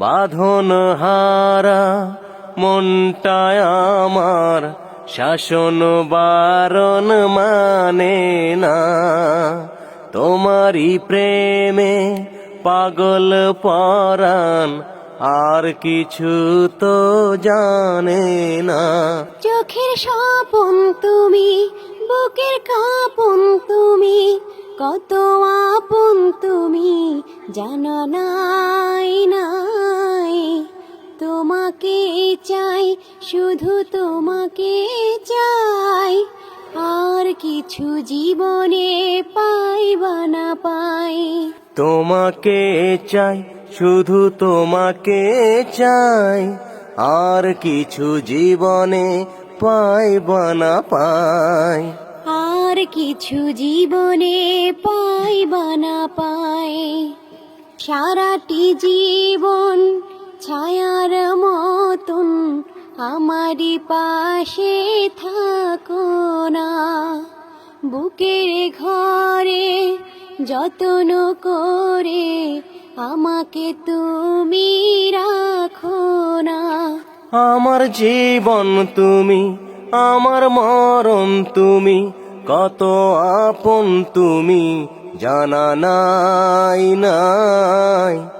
বাঁধন হারা মনটায় আমার শাসন বারণ মানে না। তোমারই প্রেমে পাগল পরাণ, আর কিছু তো জানে না। চোখের স্বপন তুমি, বুকের কাপন তুমি, কত আপন তুমি, জানা নাই তোমাকে চাই শুধু তোমাকে চাই। আর কিছু জীবনে পাই বা না পাই। তোমাকে চাই শুধু তোমাকে চাই। আর কিছু জীবনে পাই বা না পাই। আর কিছু জীবনে পাই বা না পাই। সারাটি জীবন ছায়ার মতন আমারই পাশে থাকো না। বুকের ঘরে যত্ন করে আমাকে তুমি রাখো না। আমার জীবন তুমি, আমার মরণ তুমি, কত আপন তুমি, জানা নাই নাই।